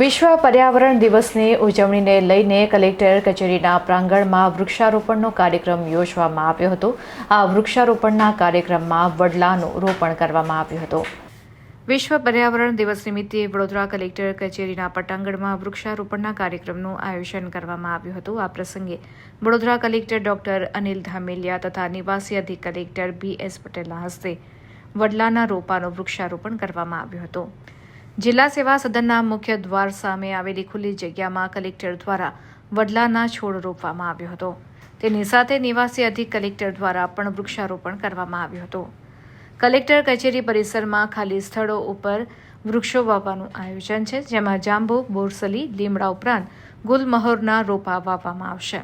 વિશ્વ પર્યાવરણ દિવસની ઉજવણીને લઈને કલેક્ટર કચેરીના પ્રાંગણમાં વૃક્ષારોપણનો કાર્યક્રમ યોજવામાં આવ્યો હતો. આ વૃક્ષારોપણના કાર્યક્રમમાં વડલાનું રોપણ કરવામાં આવ્યું હતું. વિશ્વ પર્યાવરણ દિવસ નિમિત્તે વડોદરા કલેક્ટર કચેરીના પટાંગણમાં વૃક્ષારોપણના કાર્યક્રમનું આયોજન કરવામાં આવ્યું હતું. આ પ્રસંગે વડોદરા કલેક્ટર ડોક્ટર અનિલ ધામેલિયા તથા નિવાસી અધિક કલેક્ટર બી એસ પટેલના હસ્તે વડલાના રોપાનું વૃક્ષારોપણ કરવામાં આવ્યું હતું. જિલ્લા સેવા સદનના મુખ્ય દ્વાર સામે આવેલી ખુલ્લી જગ્યામાં કલેક્ટર દ્વારા વડલાના છોડ રોપવામાં આવ્યો હતો. તેની સાથે નિવાસી અધિક કલેક્ટર દ્વારા પણ વૃક્ષારોપણ કરવામાં આવ્યું હતું. કલેક્ટર કચેરી પરિસરમાં ખાલી સ્થળો ઉપર વૃક્ષો વાવવાનું આયોજન છે, જેમાં જાંબુ, બોરસલી, લીમડા ઉપરાંત ગુલમહોરના રોપા વાવવામાં આવશે.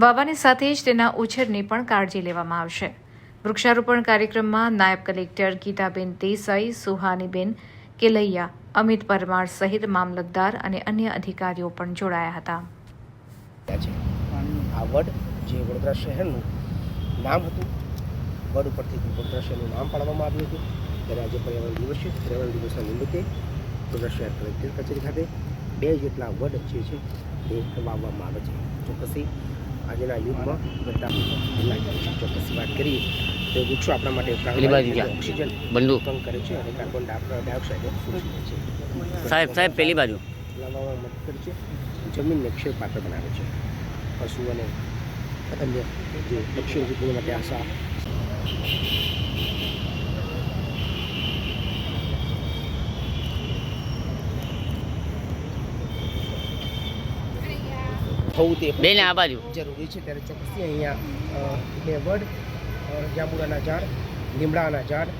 વાવવાની સાથે જ તેના ઉછેરની પણ કાળજી લેવામાં આવશે. વૃક્ષારોપણ કાર્યક્રમમાં નાયબ કલેક્ટર ગીતાબેન દેસાઈ, સુહાનીબેન કેલૈયા, અમિત પરમાર સહિત મામલતદાર અને અન્ય અધિકારીઓ પણ જોડાયા હતા. આ વડ જે વડોદરા શહેરનું નામ હતું, વડ ઉપરથી વડોદરા શહેરનું નામ પાડવામાં આવ્યું હતું. ત્યારે આજે પર્યાવરણ દિવસ છે. પર્યાવરણ દિવસના નિમિત્તે વડોદરા શહેર કલેક્ટર કચેરી ખાતે બે જેટલા વડ જે છે એ વાવવામાં આવે છે. ચોક્કસી આજના યુગમાં ચોક્કસી વાત કરીએ. તો વૃક્ષો આપણા માટે ઓક્સિજન બંધુ ઉત્પન્ન કરે છે અને કાર્બન ડાયોક્સાઇડ સાહેબ સાહેબ પેલી બાજુ. લાવવામાં મદદ કરે છે. જમીનને ક્ષય પાત્ર બનાવે છે. પશુ અને અન્ય જે પક્ષીઓ છે માટે આશા. થવું તે બેને આ બાજુ. જરૂરી છે ત્યારે ચોક્કસથી અહીંયા બે અ, જાંબુડાના ઝાડ લીમડાના ઝાડ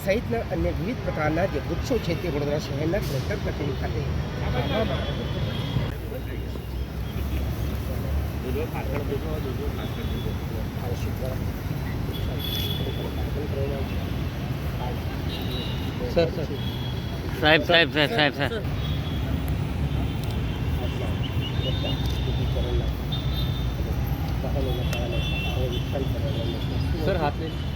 સહિતના અન્ય વિવિધ પ્રકારના જે વૃક્ષો છે તે વડોદરા શહેરના કલેક્ટર કચેરી ખાતે સાહેબ સાહેબ સાહેબ સાહેબ સાહેબ સાહેબ સાહેબ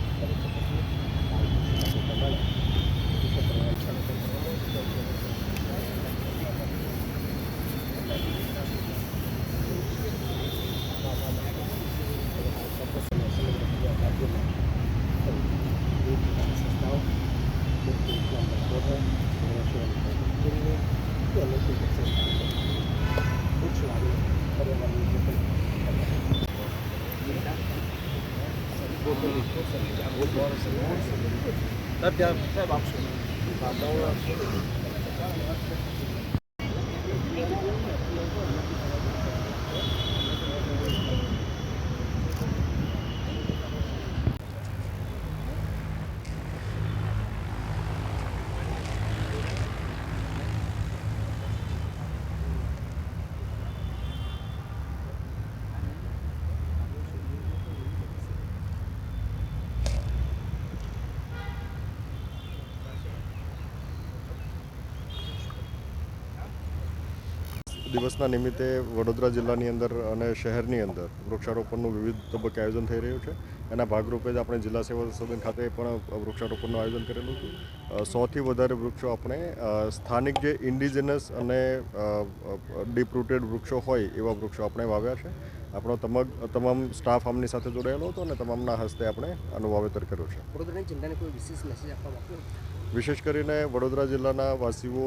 સર હાથ સાહેબ આપશો દિવસના નિમિત્તે વડોદરા જિલ્લાની અંદર અને શહેરની અંદર વૃક્ષારોપણનું વિવિધ તબક્કે આયોજન થઈ રહ્યું છે. એના ભાગરૂપે જ આપણે જિલ્લા સેવા સદન ખાતે પણ વૃક્ષારોપણનું આયોજન કરેલું હતું. સોથી વધારે વૃક્ષો આપણે સ્થાનિક જે ઇન્ડિજિનસ અને ડીપ રૂટેડ વૃક્ષો હોય એવા વૃક્ષો આપણે વાવ્યા છે. આપણો તમામ તમામ સ્ટાફ આમની સાથે જોડાયેલો હતો અને તમામના હસ્તે આપણે આનું વાવેતર કર્યું છે. વડોદરાની જનતાને કોઈ વિશેષ મેસેજ આપવા? વિશેષ કરીને વડોદરા જિલ્લાના વાસીઓ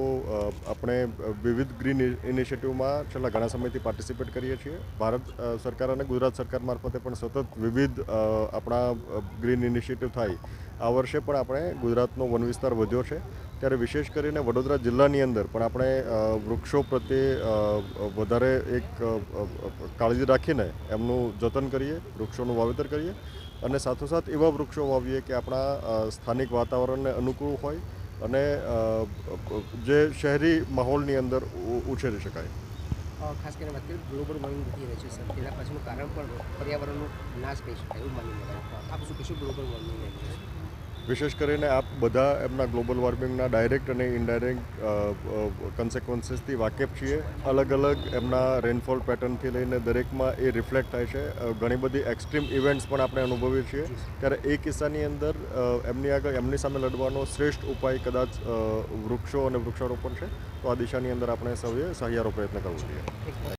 આપણે વિવિધ ગ્રીન ઇનિશિયેટિવમાં છેલ્લા ઘણા સમયથી પાર્ટિસિપેટ કરીએ છીએ. ભારત સરકાર અને ગુજરાત સરકાર મારફતે પણ સતત વિવિધ આપણા ગ્રીન ઇનિશિયેટિવ થાય આ વર્ષે પણ આપણે ગુજરાતનો વન વિસ્તાર વધ્યો છે. ત્યારે વિશેષ કરીને વડોદરા જિલ્લાની અંદર પણ આપણે વૃક્ષો પ્રત્યે વધારે એક કાળજી રાખીને એમનું જતન કરીએ, વૃક્ષોનું વાવેતર કરીએ અને સાથોસાથ એવા વૃક્ષો વાવીએ કે આપણા સ્થાનિક વાતાવરણને અનુકૂળ હોય અને જે શહેરી માહોલની અંદર ઉછેરી શકાય. ખાસ કરીને વાત કરીએ ગ્લોબલ વોર્મિંગ વધી રહ્યું છે સર. તેના પાછળનું કારણ પણ પર્યાવરણનો નાશ કહી શકાય એવું માની લેવાય. આપ શું કહીશું ગ્લોબલ વોર્મિંગ? વિશેષ કરીને આપ બધા એમના ગ્લોબલ વોર્મિંગના ડાયરેક્ટ અને ઇનડાયરેક્ટ કન્સિક્વન્સીસથી વાકેફ છીએ. અલગ અલગ એમના રેનફોલ પેટર્નથી લઈને દરેકમાં એ રિફ્લેક્ટ થાય છે. ઘણી બધી એક્સ્ટ્રીમ ઇવેન્ટ્સ પણ આપણે અનુભવીએ છીએ. ત્યારે એ કિસ્સાની અંદર એમની આગળ, એમની સામે લડવાનો શ્રેષ્ઠ ઉપાય કદાચ વૃક્ષો અને વૃક્ષારોપણ છે. તો આ દિશાની અંદર આપણે સૌએ સહિયારો પ્રયત્ન કરવો જોઈએ.